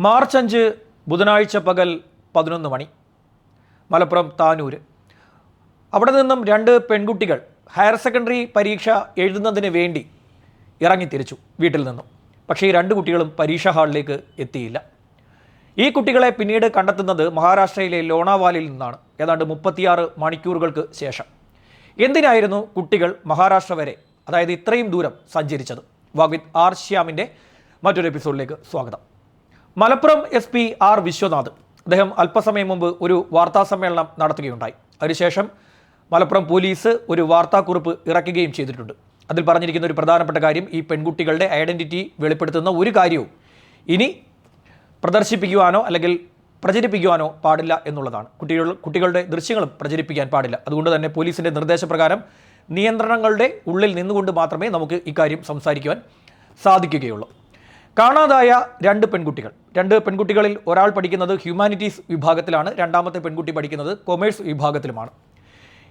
March അഞ്ച് ബുധനാഴ്ച പകൽ പതിനൊന്ന് മണി. മലപ്പുറം താനൂര്. അവിടെ നിന്നും രണ്ട് പെൺകുട്ടികൾ ഹയർ സെക്കൻഡറി പരീക്ഷ എഴുതുന്നതിന് വേണ്ടി ഇറങ്ങിത്തിരിച്ചു വീട്ടിൽ നിന്നും. പക്ഷേ ഈ രണ്ട് കുട്ടികളും പരീക്ഷാ ഹാളിലേക്ക് എത്തിയില്ല. ഈ കുട്ടികളെ പിന്നീട് കണ്ടെത്തുന്നത് മഹാരാഷ്ട്രയിലെ ലോണാവാലിൽ നിന്നാണ്. ഏതാണ്ട് മുപ്പത്തിയാറ് മണിക്കൂറുകൾക്ക് ശേഷം. എന്തിനായിരുന്നു കുട്ടികൾ മഹാരാഷ്ട്ര വരെ അതായത് ഇത്രയും ദൂരം സഞ്ചരിച്ചത്? വാഗ്വിത് ആർ ശ്യാമിന്റെ മറ്റൊരു എപ്പിസോഡിലേക്ക് സ്വാഗതം. Malappuram S P R Vishwanath. അദ്ദേഹം അല്പസമയം മുമ്പ് ഒരു വാർത്താ സമ്മേളനം നടത്തുകയുണ്ടായി. അതിനുശേഷം മലപ്പുറം പോലീസ് ഒരു വാർത്താക്കുറിപ്പ് ഇറക്കുകയും ചെയ്തിട്ടുണ്ട്. അതിൽ പറഞ്ഞിരിക്കുന്ന ഒരു പ്രധാനപ്പെട്ട കാര്യം ഈ പെൺകുട്ടികളുടെ ഐഡന്റിറ്റി വെളിപ്പെടുത്തുന്ന ഒരു കാര്യവും ഇനി പ്രദർശിപ്പിക്കുവാനോ അല്ലെങ്കിൽ പ്രചരിപ്പിക്കുവാനോ പാടില്ല എന്നുള്ളതാണ്. കുട്ടികൾ കുട്ടികളുടെ ദൃശ്യങ്ങളും പ്രചരിപ്പിക്കാൻ പാടില്ല. അതുകൊണ്ട് തന്നെ പോലീസിന്റെ നിർദ്ദേശപ്രകാരം നിയന്ത്രണങ്ങളുടെ ഉള്ളിൽ നിന്നുകൊണ്ട് മാത്രമേ നമുക്ക് ഇക്കാര്യം സംസാരിക്കുവാൻ സാധിക്കുകയുള്ളൂ. കാണാതായ രണ്ട് പെൺകുട്ടികൾ. രണ്ട് പെൺകുട്ടികളിൽ ഒരാൾ പഠിക്കുന്നത് ഹ്യൂമാനിറ്റീസ് വിഭാഗത്തിലാണ് രണ്ടാമത്തെ പെൺകുട്ടി പഠിക്കുന്നത് കൊമേഴ്സ് വിഭാഗത്തിലുമാണ്.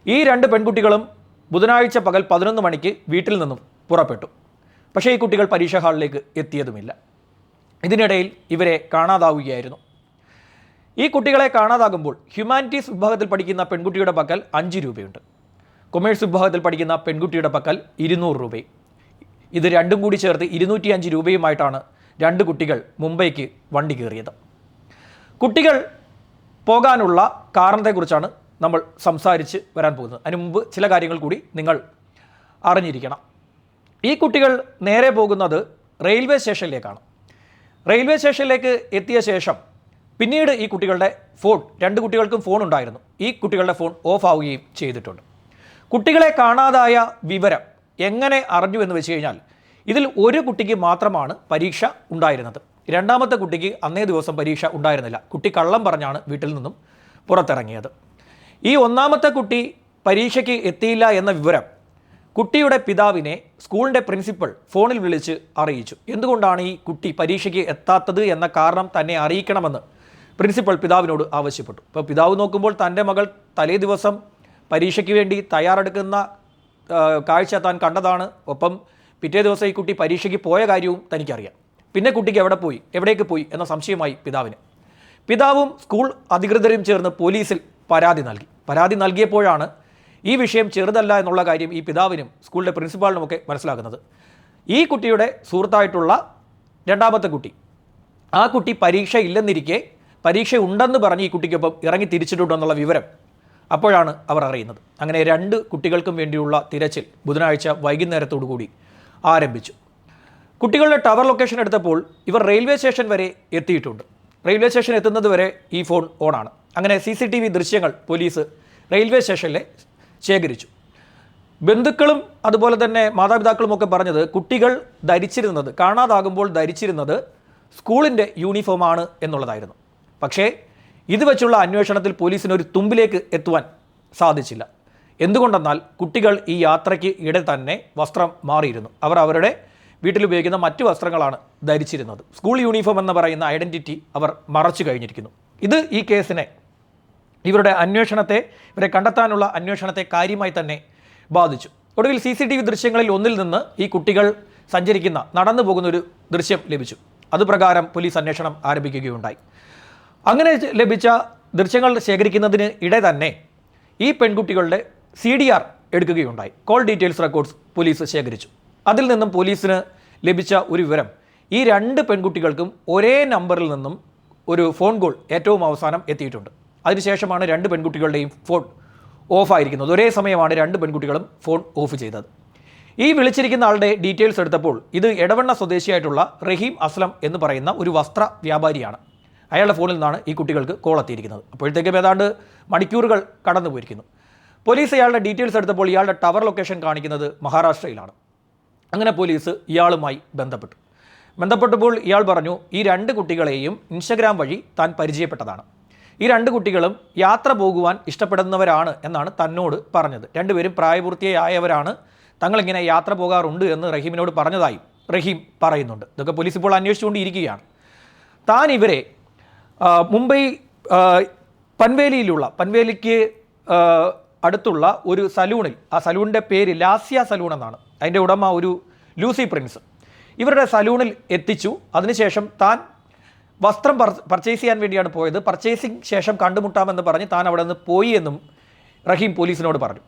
ഈ രണ്ട് പെൺകുട്ടികളും ബുധനാഴ്ച പകൽ പതിനൊന്ന് മണിക്ക് വീട്ടിൽ നിന്നും പുറപ്പെട്ടു. പക്ഷേ ഈ കുട്ടികൾ പരീക്ഷാ ഹാളിലേക്ക് എത്തിയതുമില്ല. ഇതിനിടയിൽ ഇവരെ കാണാതാവുകയായിരുന്നു. ഈ കുട്ടികളെ കാണാതാകുമ്പോൾ ഹ്യൂമാനിറ്റീസ് വിഭാഗത്തിൽ പഠിക്കുന്ന പെൺകുട്ടിയുടെ പക്കൽ അഞ്ച് രൂപയുണ്ട്. കൊമേഴ്സ് വിഭാഗത്തിൽ പഠിക്കുന്ന പെൺകുട്ടിയുടെ പക്കൽ ഇരുന്നൂറ് രൂപയും. ഇത് രണ്ടും കൂടി ചേർത്ത് ഇരുന്നൂറ്റി അഞ്ച് രൂപയുമായിട്ടാണ് രണ്ട് കുട്ടികൾ മുംബൈക്ക് വണ്ടി കയറിയത്. കുട്ടികൾ പോകാനുള്ള കാരണത്തെക്കുറിച്ചാണ് നമ്മൾ സംസാരിച്ച് വരാൻ പോകുന്നത്. അതിന് മുമ്പ് ചില കാര്യങ്ങൾ കൂടി നിങ്ങൾ അറിഞ്ഞിരിക്കണം. ഈ കുട്ടികൾ നേരെ പോകുന്നത് റെയിൽവേ സ്റ്റേഷനിലേക്കാണ്. റെയിൽവേ സ്റ്റേഷനിലേക്ക് എത്തിയ ശേഷം പിന്നീട് ഈ കുട്ടികളുടെ ഫോൺ രണ്ട് കുട്ടികൾക്കും ഫോൺ ഉണ്ടായിരുന്നു. ഈ കുട്ടികളുടെ ഫോൺ ഓഫ് ആവുകയും ചെയ്തിട്ടുണ്ട്. കുട്ടികളെ കാണാതായ വിവരം എങ്ങനെ അറിഞ്ഞു എന്ന് വെച്ച് കഴിഞ്ഞാൽ ഇതിൽ ഒരു കുട്ടിക്ക് മാത്രമാണ് പരീക്ഷ ഉണ്ടായിരുന്നത്. രണ്ടാമത്തെ കുട്ടിക്ക് അന്നേ ദിവസം പരീക്ഷ ഉണ്ടായിരുന്നില്ല. കുട്ടി കള്ളം പറഞ്ഞാണ് വീട്ടിൽ നിന്നും പുറത്തിറങ്ങിയത്. ഈ ഒന്നാമത്തെ കുട്ടി പരീക്ഷയ്ക്ക് എത്തിയില്ല എന്ന വിവരം കുട്ടിയുടെ പിതാവിനെ സ്കൂളിന്റെ പ്രിൻസിപ്പൽ ഫോണിൽ വിളിച്ച് അറിയിച്ചു. എന്തുകൊണ്ടാണ് ഈ കുട്ടി പരീക്ഷയ്ക്ക് എത്താത്തത് എന്ന കാരണം തന്നെ അറിയിക്കണമെന്ന് പ്രിൻസിപ്പൽ പിതാവിനോട് ആവശ്യപ്പെട്ടു. ഇപ്പോൾ പിതാവ് നോക്കുമ്പോൾ തന്റെ മകൾ തലേ ദിവസം പരീക്ഷയ്ക്ക് വേണ്ടി തയ്യാറെടുക്കുന്ന കാഴ്ച താൻ കണ്ടതാണ്. ഒപ്പം പിറ്റേ ദിവസം ഈ കുട്ടി പരീക്ഷയ്ക്ക് പോയ കാര്യവും തനിക്കറിയാം. പിന്നെ കുട്ടിക്ക് എവിടെ പോയി എവിടേക്ക് പോയി എന്ന സംശയമായി പിതാവിന്. പിതാവും സ്കൂൾ അധികൃതരും ചേർന്ന് പോലീസിൽ പരാതി നൽകി. പരാതി നൽകിയപ്പോഴാണ് ഈ വിഷയം ചെറുതല്ല എന്നുള്ള കാര്യം ഈ പിതാവിനും സ്കൂളിലെ പ്രിൻസിപ്പാളിനുമൊക്കെ മനസ്സിലാക്കുന്നത് ഈ കുട്ടിയുടെ സുഹൃത്തായിട്ടുള്ള രണ്ടാമത്തെ കുട്ടി. ആ കുട്ടി പരീക്ഷ ഇല്ലെന്നിരിക്കെ പരീക്ഷ ഉണ്ടെന്ന് പറഞ്ഞ് ഈ കുട്ടിക്കൊപ്പം ഇറങ്ങി തിരിച്ചിട്ടുണ്ടെന്നുള്ള വിവരം അപ്പോഴാണ് അവർ അറിയുന്നത്. അങ്ങനെ രണ്ട് കുട്ടികൾക്കും വേണ്ടിയുള്ള തിരച്ചിൽ ബുധനാഴ്ച വൈകുന്നേരത്തോടു കൂടി ആരംഭിച്ചു. കുട്ടികളുടെ ടവർ ലൊക്കേഷൻ എടുത്തപ്പോൾ ഇവർ റെയിൽവേ സ്റ്റേഷൻ വരെ എത്തിയിട്ടുണ്ട്. റെയിൽവേ സ്റ്റേഷൻ എത്തുന്നത് വരെ ഈ ഫോൺ ഓണാണ്. അങ്ങനെ സി സി ടി വി ദൃശ്യങ്ങൾ പോലീസ് റെയിൽവേ സ്റ്റേഷനിലെ ശേഖരിച്ചു. ബന്ധുക്കളും അതുപോലെ തന്നെ മാതാപിതാക്കളും ഒക്കെ പറഞ്ഞത് കുട്ടികൾ ധരിച്ചിരുന്നത് കാണാതാകുമ്പോൾ ധരിച്ചിരുന്നത് സ്കൂളിന്റെ യൂണിഫോമാണ് എന്നുള്ളതായിരുന്നു. പക്ഷേ ഇത് വെച്ചുള്ള അന്വേഷണത്തിൽ പോലീസിന് ഒരു തുമ്പിലേക്ക് എത്തുവാൻ സാധിച്ചില്ല. എന്തുകൊണ്ടെന്നാൽ കുട്ടികൾ ഈ യാത്രയ്ക്ക് ഇടെ തന്നെ വസ്ത്രം മാറിയിരുന്നു. അവർ അവരുടെ വീട്ടിൽ ഉപയോഗിക്കുന്ന മറ്റു വസ്ത്രങ്ങളാണ് ധരിച്ചിരുന്നത്. സ്കൂൾ യൂണിഫോം എന്ന് പറയുന്ന ഐഡന്റിറ്റി അവർ മറച്ചു കഴിഞ്ഞിരിക്കുന്നു. ഇത് ഈ കേസിനെ ഇവരുടെ അന്വേഷണത്തെ ഇവരെ കണ്ടെത്താനുള്ള അന്വേഷണത്തെ കാര്യമായി തന്നെ ബാധിച്ചു. ഒടുവിൽ സി സി ടി വി ദൃശ്യങ്ങളിൽ ഒന്നിൽ നിന്ന് ഈ കുട്ടികൾ സഞ്ചരിക്കുന്ന നടന്നു പോകുന്ന ഒരു ദൃശ്യം ലഭിച്ചു. അതുപ്രകാരം പോലീസ് അന്വേഷണം ആരംഭിക്കുകയുണ്ടായി. അങ്ങനെ ലഭിച്ച ദൃശ്യങ്ങൾ ശേഖരിക്കുന്നതിന് ഇടെ തന്നെ ഈ പെൺകുട്ടികളുടെ സി ഡി ആർ എടുക്കുകയുണ്ടായി. കോൾ ഡീറ്റെയിൽസ് റെക്കോർഡ്സ് പോലീസ് ശേഖരിച്ചു. അതിൽ നിന്നും പോലീസിന് ലഭിച്ച ഒരു വിവരം ഈ രണ്ട് പെൺകുട്ടികൾക്കും ഒരേ നമ്പറിൽ നിന്നും ഒരു ഫോൺ കോൾ ഏറ്റവും അവസാനം എത്തിയിട്ടുണ്ട്. അതിനുശേഷമാണ് രണ്ട് പെൺകുട്ടികളുടെയും ഫോൺ ഓഫ് ആയിരിക്കുന്നത്. ഒരേ സമയമാണ് രണ്ട് പെൺകുട്ടികളും ഫോൺ ഓഫ് ചെയ്തത്. ഈ വിളിച്ചിരിക്കുന്ന ആളുടെ ഡീറ്റെയിൽസ് എടുത്തപ്പോൾ ഇത് എടവണ്ണ സ്വദേശിയായിട്ടുള്ള റഹീം അസ്ലം എന്ന് പറയുന്ന ഒരു വസ്ത്ര വ്യാപാരിയാണ്. അയാളുടെ ഫോണിൽ നിന്നാണ് ഈ കുട്ടികൾക്ക് കോൾ എത്തിയിരിക്കുന്നത്. അപ്പോഴത്തേക്കും ഏതാണ്ട് മണിക്കൂറുകൾ കടന്നു പോയിരിക്കുന്നു പോലീസ് ഇയാളുടെ ഡീറ്റെയിൽസ് എടുത്തപ്പോൾ ഇയാളുടെ ടവർ ലൊക്കേഷൻ കാണിക്കുന്നത് മഹാരാഷ്ട്രയിലാണ്. അങ്ങനെ പോലീസ് ഇയാളുമായി ബന്ധപ്പെട്ടു. ബന്ധപ്പെട്ടപ്പോൾ ഇയാൾ പറഞ്ഞു ഈ രണ്ട് കുട്ടികളെയും ഇൻസ്റ്റഗ്രാം വഴി താൻ പരിചയപ്പെട്ടതാണ്. ഈ രണ്ട് കുട്ടികളും യാത്ര പോകുവാൻ ഇഷ്ടപ്പെടുന്നവരാണ് എന്നാണ് തന്നോട് പറഞ്ഞത്. രണ്ടുപേരും പ്രായപൂർത്തിയായവരാണ്. തങ്ങളിങ്ങനെ യാത്ര പോകാറുണ്ട് എന്ന് റഹീമിനോട് പറഞ്ഞതായും റഹീം പറയുന്നുണ്ട്. ഇതൊക്കെ പോലീസ് ഇപ്പോൾ അന്വേഷിച്ചുകൊണ്ടിരിക്കുകയാണ്. താൻ ഇവരെ മുംബൈ പൻവേലിയിലുള്ള പൻവേലിക്ക് അടുത്തുള്ള ഒരു സലൂണിൽ ആ സലൂണിന്റെ പേര് ലാസ്യ സലൂൺ എന്നാണ്. അതിന്റെ ഉടമ ഒരു ലൂസി പ്രിൻസ്. ഇവരുടെ സലൂണിൽ എത്തിച്ചു. അതിനുശേഷം താൻ വസ്ത്രം പർച്ചേസ് ചെയ്യാൻ വേണ്ടിയാണ് പോയത്. പർച്ചേസിങ് ശേഷം കണ്ടുമുട്ടാമെന്ന് പറഞ്ഞ് താൻ അവിടെ നിന്ന് പോയി എന്നും റഹീം പോലീസിനോട് പറഞ്ഞു.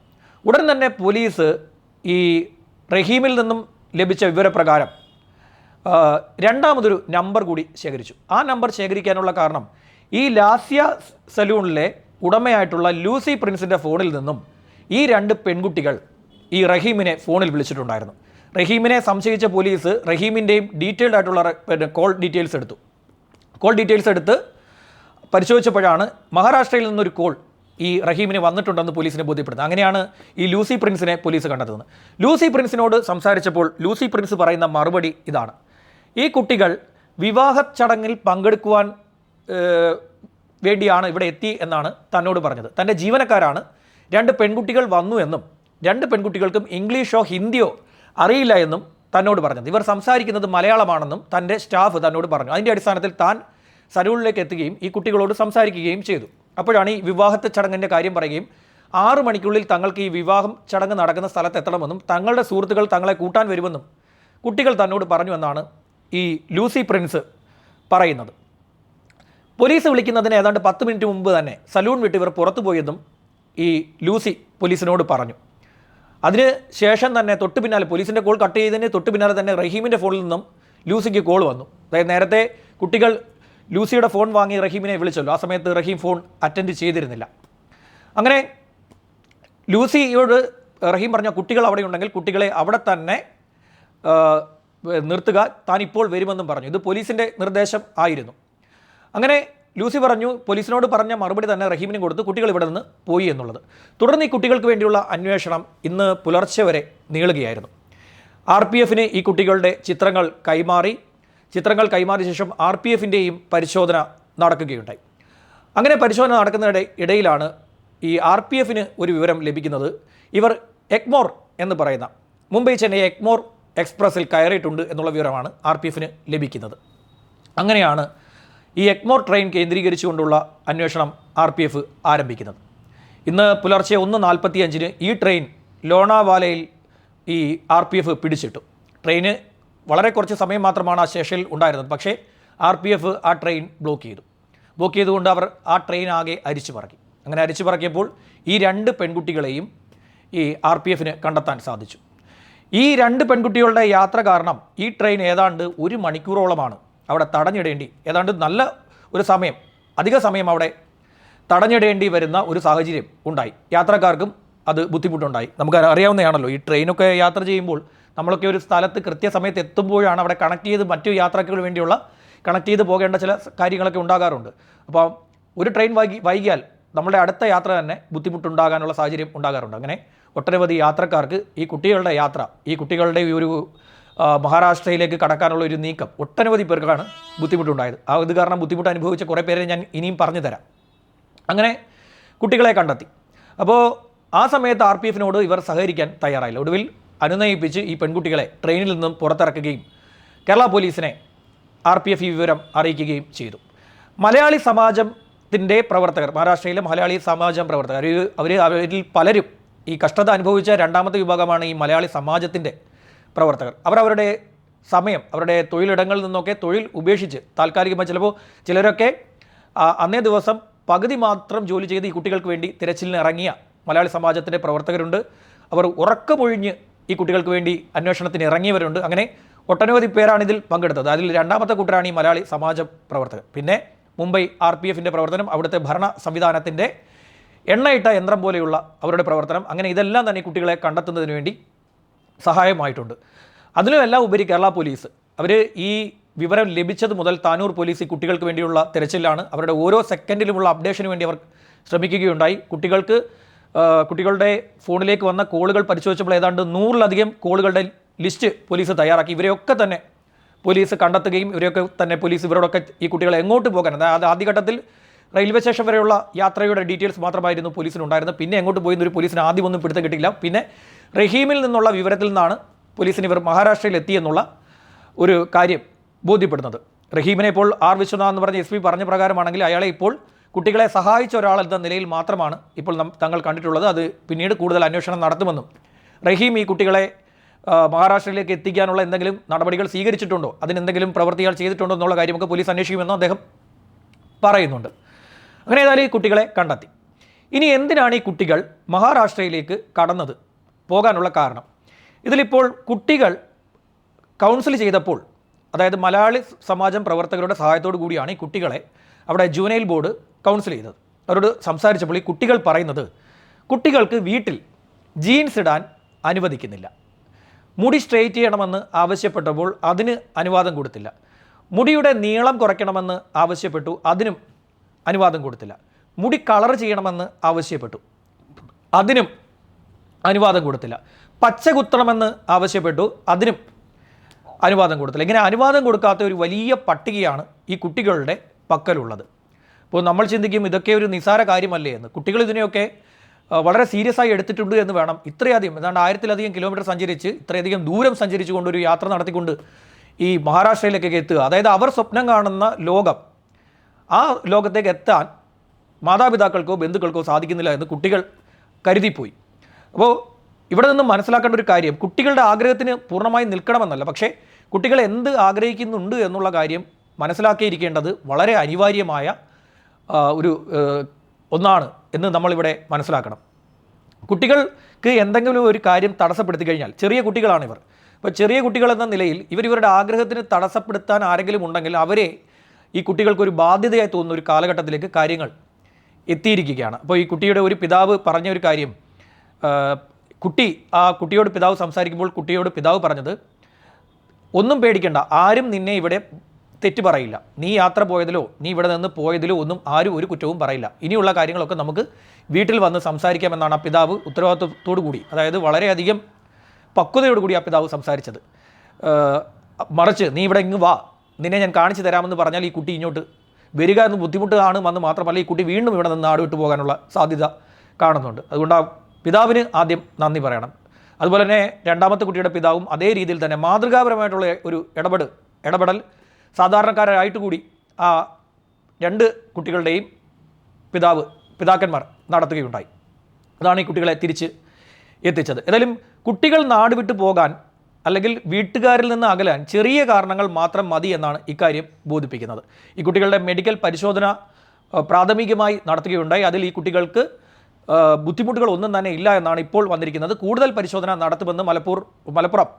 ഉടൻ തന്നെ പോലീസ് ഈ റഹീമിൽ നിന്നും ലഭിച്ച വിവരപ്രകാരം രണ്ടാമതൊരു നമ്പർ കൂടി ശേഖരിച്ചു. ആ നമ്പർ ശേഖരിക്കാനുള്ള കാരണം ഈ ലാസ്യ സലൂണിലെ ഉടമയായിട്ടുള്ള ലൂസി പ്രിൻസിന്റെ ഫോണിൽ നിന്നും ഈ രണ്ട് പെൺകുട്ടികൾ ഈ റഹീമിനെ ഫോണിൽ വിളിച്ചിട്ടുണ്ടായിരുന്നു. റഹീമിനെ സംശയിച്ച പോലീസ് റഹീമിന്റെയും ഡീറ്റെയിൽഡ് ആയിട്ടുള്ള പിന്നെ കോൾ ഡീറ്റെയിൽസ് എടുത്തു. കോൾ ഡീറ്റെയിൽസ് എടുത്ത് പരിശോധിച്ചപ്പോഴാണ് മഹാരാഷ്ട്രയിൽ നിന്നൊരു കോൾ ഈ റഹീമിന് വന്നിട്ടുണ്ടെന്ന് പോലീസിനെ ബോധ്യപ്പെടുന്നത് അങ്ങനെയാണ് ഈ ലൂസി പ്രിൻസിനെ പോലീസ് കണ്ടെത്തുന്നത്. ലൂസി പ്രിൻസിനോട് സംസാരിച്ചപ്പോൾ ലൂസി പ്രിൻസ് പറയുന്ന മറുപടി ഇതാണ്. ഈ കുട്ടികൾ വിവാഹ ചടങ്ങിൽ പങ്കെടുക്കുവാൻ വേണ്ടിയാണ് ഇവിടെ എത്തി എന്നാണ് തന്നോട് പറഞ്ഞത്. തന്റെ ജീവനക്കാരാണ്. രണ്ട് പെൺകുട്ടികൾ വന്നു എന്നും രണ്ട് പെൺകുട്ടികൾക്കും ഇംഗ്ലീഷോ ഹിന്ദിയോ അറിയില്ല എന്നും തന്നോട് പറഞ്ഞത്. ഇവർ സംസാരിക്കുന്നത് മലയാളമാണെന്നും തന്റെ സ്റ്റാഫ് തന്നോട് പറഞ്ഞു. അതിന്റെ അടിസ്ഥാനത്തിൽ താൻ സലൂണിലേക്ക് എത്തുകയും ഈ കുട്ടികളോട് സംസാരിക്കുകയും ചെയ്തു. അപ്പോഴാണ് ഈ വിവാഹത്തെ ചടങ്ങിന്റെ കാര്യം പറയുകയും ആറു മണിക്കുള്ളിൽ തങ്ങൾക്ക് ഈ വിവാഹം ചടങ്ങ് നടക്കുന്ന സ്ഥലത്ത് എത്തണമെന്നും തങ്ങളുടെ സുഹൃത്തുക്കൾ തങ്ങളെ കൂട്ടാൻ വരുമെന്നും കുട്ടികൾ തന്നോട് പറഞ്ഞു എന്നാണ് ഈ ലൂസി പ്രിൻസ് പറയുന്നത്. പോലീസ് വിളിക്കുന്നതിന് ഏതാണ്ട് പത്ത് മിനിറ്റ് മുമ്പ് തന്നെ സലൂൺ വിട്ട് ഇവർ പുറത്തു പോയതും ഈ ലൂസി പോലീസിനോട് പറഞ്ഞു. അതിന് ശേഷം തന്നെ തൊട്ട് പിന്നാലെ പോലീസിന്റെ കോൾ കട്ട് ചെയ്തതിന് തൊട്ട് പിന്നാലെ തന്നെ റഹീമിന്റെ ഫോണിൽ നിന്നും ലൂസിക്ക് കോൾ വന്നു. അതായത് നേരത്തെ കുട്ടികൾ ലൂസിയുടെ ഫോൺ വാങ്ങി റഹീമിനെ വിളിച്ചല്ലോ. ആ സമയത്ത് റഹീം ഫോൺ അറ്റൻഡ് ചെയ്തിരുന്നില്ല. അങ്ങനെ ലൂസിയോട് റഹീം പറഞ്ഞ കുട്ടികൾ അവിടെ ഉണ്ടെങ്കിൽ കുട്ടികളെ അവിടെ തന്നെ നിർത്തുക. താൻ ഇപ്പോൾ വരുമെന്നും പറഞ്ഞു. ഇത് പോലീസിന്റെ നിർദ്ദേശം ആയിരുന്നു. അങ്ങനെ ലൂസി പറഞ്ഞു പോലീസിനോട് പറഞ്ഞ മറുപടി തന്നെ റഹീമിനും കൊടുത്ത് കുട്ടികൾ ഇവിടെ നിന്ന് പോയി എന്നുള്ളത്. തുടർന്ന് ഈ കുട്ടികൾക്ക് വേണ്ടിയുള്ള അന്വേഷണം ഇന്ന് പുലർച്ചെ വരെ നീളുകയായിരുന്നു. ആർ പി എഫിന് ഈ കുട്ടികളുടെ ചിത്രങ്ങൾ കൈമാറി. ചിത്രങ്ങൾ കൈമാറിയ ശേഷം ആർ പി എഫിന്റെയും പരിശോധന നടക്കുകയുണ്ടായി. അങ്ങനെ പരിശോധന നടക്കുന്നതിടെ ഇടയിലാണ് ഈ ആർ പി എഫിന് ഒരു വിവരം ലഭിക്കുന്നത്. ഇവർ എക്മോർ എന്ന് പറയുന്ന മുംബൈ ചെന്നൈ എക്മോർ എക്സ്പ്രസ്സിൽ കയറിയിട്ടുണ്ട് എന്നുള്ള വിവരമാണ് ആർ പി എഫിന് ലഭിക്കുന്നത്. അങ്ങനെയാണ് ഈ എക്മോർ ട്രെയിൻ കേന്ദ്രീകരിച്ചുകൊണ്ടുള്ള അന്വേഷണം ആർ പി എഫ് ആരംഭിക്കുന്നത്. ഇന്ന് പുലർച്ചെ ഒന്ന് നാൽപ്പത്തി അഞ്ചിന് ഈ ട്രെയിൻ ലോണാവാലയിൽ ഈ ആർ പി എഫ് പിടിച്ചിട്ടു. ട്രെയിന് വളരെ കുറച്ച് സമയം മാത്രമാണ് ആ സ്റ്റേഷനിൽ ഉണ്ടായിരുന്നത്. പക്ഷേ ആർ പി എഫ് ആ ട്രെയിൻ ബ്ലോക്ക് ചെയ്തു. ബ്ലോക്ക് ചെയ്തുകൊണ്ട് അവർ ആ ട്രെയിൻ ആകെ അരിച്ചു പറക്കി. അങ്ങനെ അരിച്ചു പറക്കിയപ്പോൾ ഈ രണ്ട് പെൺകുട്ടികളെയും ഈ ആർ പി എഫിന് കണ്ടെത്താൻ സാധിച്ചു. ഈ രണ്ട് പെൺകുട്ടികളുടെ യാത്ര കാരണം ഈ ട്രെയിൻ ഏതാണ്ട് ഒരു മണിക്കൂറോളമാണ് അവിടെ തടഞ്ഞിടേണ്ടി ഏതാണ്ട് നല്ല ഒരു സമയം അധിക സമയം അവിടെ തടഞ്ഞിടേണ്ടി വരുന്ന ഒരു സാഹചര്യം ഉണ്ടായി. യാത്രക്കാർക്കും അത് ബുദ്ധിമുട്ടുണ്ടായി. നമുക്ക് അറിയാവുന്നതാണല്ലോ ഈ ട്രെയിനൊക്കെ യാത്ര ചെയ്യുമ്പോൾ നമ്മളൊക്കെ ഒരു സ്ഥലത്ത് കൃത്യസമയത്ത് എത്തുമ്പോഴാണ് അവിടെ കണക്ട് ചെയ്ത് മറ്റു യാത്രയ്ക്ക് വേണ്ടിയുള്ള കണക്ട് ചെയ്ത് പോകേണ്ട ചില കാര്യങ്ങളൊക്കെ ഉണ്ടാകാറുണ്ട്. അപ്പോൾ ഒരു ട്രെയിൻ വൈകി വൈകിയാൽ നമ്മുടെ അടുത്ത യാത്ര തന്നെ ബുദ്ധിമുട്ടുണ്ടാകാനുള്ള സാഹചര്യം ഉണ്ടാകാറുണ്ട്. അങ്ങനെ ഒട്ടനവധി യാത്രക്കാർക്ക് ഈ കുട്ടികളുടെ യാത്ര ഈ കുട്ടികളുടെ ഈ ഒരു മഹാരാഷ്ട്രയിലേക്ക് കടക്കാനുള്ള ഒരു നീക്കം ഒട്ടനവധി പേർക്കാണ് ബുദ്ധിമുട്ടുണ്ടായത്. ഇത് കാരണം ബുദ്ധിമുട്ട് അനുഭവിച്ച കുറേ പേരെ ഞാൻ ഇനിയും പറഞ്ഞു തരാം. അങ്ങനെ കുട്ടികളെ കണ്ടെത്തി. അപ്പോൾ ആ സമയത്ത് ആർ പി എഫിനോട് ഇവർ സഹകരിക്കാൻ തയ്യാറായില്ല. ഒടുവിൽ അനുനയിപ്പിച്ച് ഈ പെൺകുട്ടികളെ ട്രെയിനിൽ നിന്നും പുറത്തിറക്കുകയും കേരള പോലീസിനെ ആർ പി എഫ് ഈ വിവരം അറിയിക്കുകയും ചെയ്തു. മലയാളി സമാജത്തിന്റെ പ്രവർത്തകർ മഹാരാഷ്ട്രയിലെ മലയാളി സമാജം പ്രവർത്തകർ അവർ അവരിൽ പലരും ഈ കഷ്ടത അനുഭവിച്ച രണ്ടാമത്തെ വിഭാഗമാണ് ഈ മലയാളി സമാജത്തിന്റെ പ്രവർത്തകർ. അവർ അവരുടെ സമയം അവരുടെ തൊഴിലിടങ്ങളിൽ നിന്നൊക്കെ തൊഴിൽ ഉപേക്ഷിച്ച് താൽക്കാലികമായി ചിലപ്പോൾ ചിലരൊക്കെ അന്നേ ദിവസം പകുതി മാത്രം ജോലി ചെയ്ത് ഈ കുട്ടികൾക്ക് വേണ്ടി തിരച്ചിലിന് ഇറങ്ങിയ മലയാളി സമാജത്തിന്റെ പ്രവർത്തകരുണ്ട്. അവർ ഉറക്കമൊഴിഞ്ഞ് ഈ കുട്ടികൾക്ക് വേണ്ടി അന്വേഷണത്തിന് ഇറങ്ങിയവരുണ്ട്. അങ്ങനെ ഒട്ടനവധി പേരാണ് ഇതിൽ പങ്കെടുത്തത്. അതിൽ രണ്ടാമത്തെ കൂട്ടരാണ് ഈ മലയാളി സമാജ പ്രവർത്തകർ. പിന്നെ മുംബൈ ആർ പി എഫിന്റെ പ്രവർത്തനം അവിടുത്തെ ഭരണ സംവിധാനത്തിന്റെ എണ്ണയിട്ട യന്ത്രം പോലെയുള്ള അവരുടെ പ്രവർത്തനം. അങ്ങനെ ഇതെല്ലാം തന്നെ കുട്ടികളെ കണ്ടെത്തുന്നതിന് വേണ്ടി സഹായമായിട്ടുണ്ട്. അതിലുമെല്ലാം ഉപരി കേരള പോലീസ് അവർ ഈ വിവരം ലഭിച്ചത് മുതൽ താനൂർ പോലീസ് കുട്ടികൾക്ക് വേണ്ടിയുള്ള തിരച്ചിലാണ്. അവരുടെ ഓരോ സെക്കൻഡിലുമുള്ള അപ്ഡേഷന് വേണ്ടി അവർ ശ്രമിക്കുകയുണ്ടായി. കുട്ടികൾക്ക് കുട്ടികളുടെ ഫോണിലേക്ക് വന്ന കോളുകൾ പരിശോധിച്ചപ്പോൾ ഏതാണ്ട് നൂറിലധികം കോളുകളുടെ ലിസ്റ്റ് പോലീസ് തയ്യാറാക്കി. ഇവരെയൊക്കെ തന്നെ പോലീസ് കണ്ടെത്തുകയും ഇവരെയൊക്കെ തന്നെ പോലീസ് ഇവരോടൊക്കെ ഈ കുട്ടികളെ എങ്ങോട്ട് പോകാൻ അതായത് ആദ്യഘട്ടത്തിൽ റെയിൽവേ സ്റ്റേഷൻ വരെയുള്ള യാത്രയുടെ ഡീറ്റെയിൽസ് മാത്രമായിരുന്നു പോലീസിനുണ്ടായിരുന്നത്. പിന്നെ എങ്ങോട്ട് പോയി എന്നൊരു പോലീസിന് ആദ്യം ഒന്നും പിടുത്തം കിട്ടിയില്ല. പിന്നെ റഹീമിൽ നിന്നുള്ള വിവരത്തിൽ നിന്നാണ് പോലീസിന് ഇവർ മഹാരാഷ്ട്രയിൽ എത്തിയെന്നുള്ള ഒരു കാര്യം ബോധ്യപ്പെടുന്നത്. റഹീമിനെ ഇപ്പോൾ ആർ വിശ്വനാഥ് എന്ന് പറഞ്ഞ എസ് പി പറഞ്ഞ പ്രകാരമാണെങ്കിൽ അയാളെ ഇപ്പോൾ കുട്ടികളെ സഹായിച്ച ഒരാൾ എന്ന നിലയിൽ മാത്രമാണ് ഇപ്പോൾ തങ്ങൾ കണ്ടിട്ടുള്ളത്. അത് പിന്നീട് കൂടുതൽ അന്വേഷണം നടത്തുമെന്നും. റഹീം ഈ കുട്ടികളെ മഹാരാഷ്ട്രയിലേക്ക് എത്തിക്കാനുള്ള എന്തെങ്കിലും നടപടികൾ സ്വീകരിച്ചിട്ടുണ്ടോ? അതിനെന്തെങ്കിലും പ്രവൃത്തികൾ ചെയ്തിട്ടുണ്ടോ എന്നുള്ള കാര്യമൊക്കെ പോലീസ് അന്വേഷിക്കുമെന്നും അദ്ദേഹം പറയുന്നുണ്ട്. അങ്ങനെ ഏതായാലും ഈ കുട്ടികളെ കണ്ടെത്തി. ഇനി എന്തിനാണ് ഈ കുട്ടികൾ മഹാരാഷ്ട്രയിലേക്ക് കടന്നത്? പോകാനുള്ള കാരണം. ഇതിലിപ്പോൾ കുട്ടികൾ കൗൺസിൽ ചെയ്തപ്പോൾ അതായത് മലയാളി സമാജം പ്രവർത്തകരുടെ സഹായത്തോടു കൂടിയാണ് ഈ കുട്ടികളെ അവിടെ ജൂനൈൽ ബോർഡ് കൗൺസിൽ ചെയ്തത്. അവരോട് സംസാരിച്ചപ്പോൾ ഈ കുട്ടികൾ പറയുന്നത് കുട്ടികൾക്ക് വീട്ടിൽ ജീൻസ് ഇടാൻ അനുവദിക്കുന്നില്ല. മുടി സ്ട്രെയിറ്റ് ചെയ്യണമെന്ന് ആവശ്യപ്പെട്ടപ്പോൾ അതിന് അനുവാദം കൊടുത്തില്ല. മുടിയുടെ നീളം കുറയ്ക്കണമെന്ന് ആവശ്യപ്പെട്ടു. അതിനും അനുവാദം കൊടുത്തില്ല. മുടി കളർ ചെയ്യണമെന്ന് ആവശ്യപ്പെട്ടു. അതിനും അനുവാദം കൊടുത്തില്ല. പച്ച കുത്തണമെന്ന് ആവശ്യപ്പെട്ടു. അതിനും അനുവാദം കൊടുത്തില്ല. ഇങ്ങനെ അനുവാദം കൊടുക്കാത്ത ഒരു വലിയ പട്ടികയാണ് ഈ കുട്ടികളുടെ പക്കലുള്ളത്. അപ്പോൾ നമ്മൾ ചിന്തിക്കും ഇതൊക്കെ ഒരു നിസാര കാര്യമല്ലേ എന്ന്. കുട്ടികൾ ഇതിനെയൊക്കെ വളരെ സീരിയസ് ആയി എടുത്തിട്ടുണ്ട് എന്ന് വേണം ഇത്രയധികം. ഏതാണ്ട് ആയിരത്തിലധികം കിലോമീറ്റർ സഞ്ചരിച്ച് ഇത്രയധികം ദൂരം സഞ്ചരിച്ചുകൊണ്ട് ഒരു യാത്ര നടത്തിക്കൊണ്ട് ഈ മഹാരാഷ്ട്രയിലേക്കൊക്കെ എത്തുക. അതായത് അവർ സ്വപ്നം കാണുന്ന ലോകം ആ ലോകത്തേക്ക് എത്താൻ മാതാപിതാക്കൾക്കോ ബന്ധുക്കൾക്കോ സാധിക്കുന്നില്ല എന്ന് കുട്ടികൾ കരുതിപ്പോയി. അപ്പോൾ ഇവിടെ നിന്ന് മനസ്സിലാക്കേണ്ട ഒരു കാര്യം കുട്ടികളുടെ ആഗ്രഹത്തിന് പൂർണമായി നിൽക്കണമെന്നല്ല. പക്ഷേ കുട്ടികൾ എന്ത് ആഗ്രഹിക്കുന്നുണ്ട് എന്നുള്ള കാര്യം മനസ്സിലാക്കിയിരിക്കേണ്ടത് വളരെ അനിവാര്യമായ ഒരു ഒന്നാണ് എന്ന് നമ്മളിവിടെ മനസ്സിലാക്കണം. കുട്ടികൾക്ക് എന്തെങ്കിലും ഒരു കാര്യം തടസ്സപ്പെടുത്തി കഴിഞ്ഞാൽ ചെറിയ കുട്ടികളാണിവർ. അപ്പോൾ ചെറിയ കുട്ടികൾ എന്ന നിലയിൽ ഇവർ ഇവരുടെ ആഗ്രഹത്തിന് തടസ്സപ്പെടുത്താൻ ആരെങ്കിലും ഉണ്ടെങ്കിൽ അവരെ ഈ കുട്ടികൾക്കൊരു ബാധ്യതയായി തോന്നുന്ന ഒരു കാലഘട്ടത്തിലേക്ക് കാര്യങ്ങൾ എത്തിയിരിക്കുകയാണ്. അപ്പോൾ ഈ കുട്ടിയുടെ ഒരു പിതാവ് പറഞ്ഞ ഒരു കാര്യം കുട്ടി ആ കുട്ടിയോട് പിതാവ് സംസാരിക്കുമ്പോൾ കുട്ടിയോട് പിതാവ് പറഞ്ഞത് ഒന്നും പേടിക്കണ്ട ആരും നിന്നെ ഇവിടെ തെറ്റ് പറയില്ല. നീ യാത്ര പോയതിലോ നീ ഇവിടെ നിന്ന് പോയതിലോ ഒന്നും ആരും ഒരു കുറ്റവും പറയില്ല. ഇനിയുള്ള കാര്യങ്ങളൊക്കെ നമുക്ക് വീട്ടിൽ വന്ന് സംസാരിക്കാമെന്നാണ് ആ പിതാവ് ഉത്തരവാദിത്വത്തോടു കൂടി അതായത് വളരെയധികം പക്വതയോടുകൂടി ആ പിതാവ് സംസാരിച്ചത്. മറിച്ച് നീ ഇവിടെ ഇങ്ങ് വാ. നിന്നെ ഞാൻ കാണിച്ചു തരാമെന്ന് പറഞ്ഞാൽ ഈ കുട്ടി ഇങ്ങോട്ട് വരിക എന്ന് ബുദ്ധിമുട്ടാണ് വന്ന് മാത്രമല്ല ഈ കുട്ടി വീണ്ടും ഇവിടെ നിന്ന് നാട് വിട്ടു പോകാനുള്ള സാധ്യത കാണുന്നുണ്ട്. അതുകൊണ്ട് ആ പിതാവിന് ആദ്യം നന്ദി പറയണം. അതുപോലെ തന്നെ രണ്ടാമത്തെ കുട്ടിയുടെ പിതാവും അതേ രീതിയിൽ തന്നെ മാതൃകാപരമായിട്ടുള്ള ഒരു ഇടപെട് ഇടപെടൽ സാധാരണക്കാരായിട്ട് കൂടി ആ രണ്ട് കുട്ടികളുടെയും പിതാവ് പിതാക്കന്മാർ നടത്തുകയുണ്ടായി. അതാണ് ഈ കുട്ടികളെ തിരിച്ച് എത്തിച്ചത്. ഏതായാലും കുട്ടികൾ നാട് വിട്ടു പോകാൻ അല്ലെങ്കിൽ വീട്ടുകാരിൽ നിന്ന് അകലാൻ ചെറിയ കാരണങ്ങൾ മാത്രം മതി എന്നാണ് ഇക്കാര്യം ബോധിപ്പിക്കുന്നത്. ഈ കുട്ടികളുടെ മെഡിക്കൽ പരിശോധന പ്രാഥമികമായി നടത്തുകയുണ്ടായി. അതിൽ ഈ കുട്ടികൾക്ക് ബുദ്ധിമുട്ടുകൾ ഒന്നും തന്നെ ഇല്ല എന്നാണ് ഇപ്പോൾ വന്നിരിക്കുന്നത്. കൂടുതൽ പരിശോധന നടത്തുമെന്ന് മലപ്പൂർ മലപ്പുറം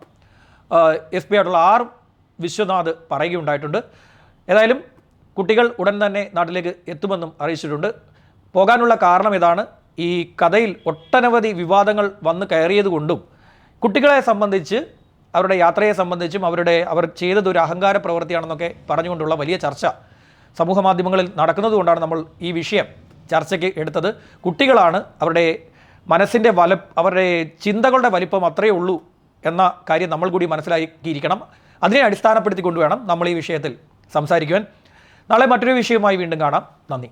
എസ് പി ആയിട്ടുള്ള ആർ വിശ്വനാഥ് പറയുകയുണ്ടായിട്ടുണ്ട്. ഏതായാലും കുട്ടികൾ ഉടൻ തന്നെ നാട്ടിലേക്ക് എത്തുമെന്നും അറിയിച്ചിട്ടുണ്ട്. പോകാനുള്ള കാരണം ഇതാണ്. ഈ കഥയിൽ ഒട്ടനവധി വിവാദങ്ങൾ വന്ന് കയറിയതുകൊണ്ടും കുട്ടികളെ സംബന്ധിച്ച് അവരുടെ യാത്രയെ സംബന്ധിച്ചും അവരുടെ അവർ ചെയ്തത് ഒരു അഹങ്കാര പ്രവൃത്തിയാണെന്നൊക്കെ പറഞ്ഞുകൊണ്ടുള്ള വലിയ ചർച്ച സമൂഹ മാധ്യമങ്ങളിൽ നടക്കുന്നതുകൊണ്ടാണ് നമ്മൾ ഈ വിഷയം ചർച്ചയ്ക്ക് എടുത്തത്. കുട്ടികളാണ് അവരുടെ മനസ്സിന്റെ വല അവരുടെ ചിന്തകളുടെ വലിപ്പം അത്രയേ ഉള്ളൂ എന്ന കാര്യം നമ്മൾ കൂടി മനസ്സിലാക്കിയിരിക്കണം. അതിനെ അടിസ്ഥാനപ്പെടുത്തിക്കൊണ്ട് വേണം നമ്മൾ ഈ വിഷയത്തിൽ സംസാരിക്കുവാൻ. നാളെ മറ്റൊരു വിഷയവുമായി വീണ്ടും കാണാം. നന്ദി.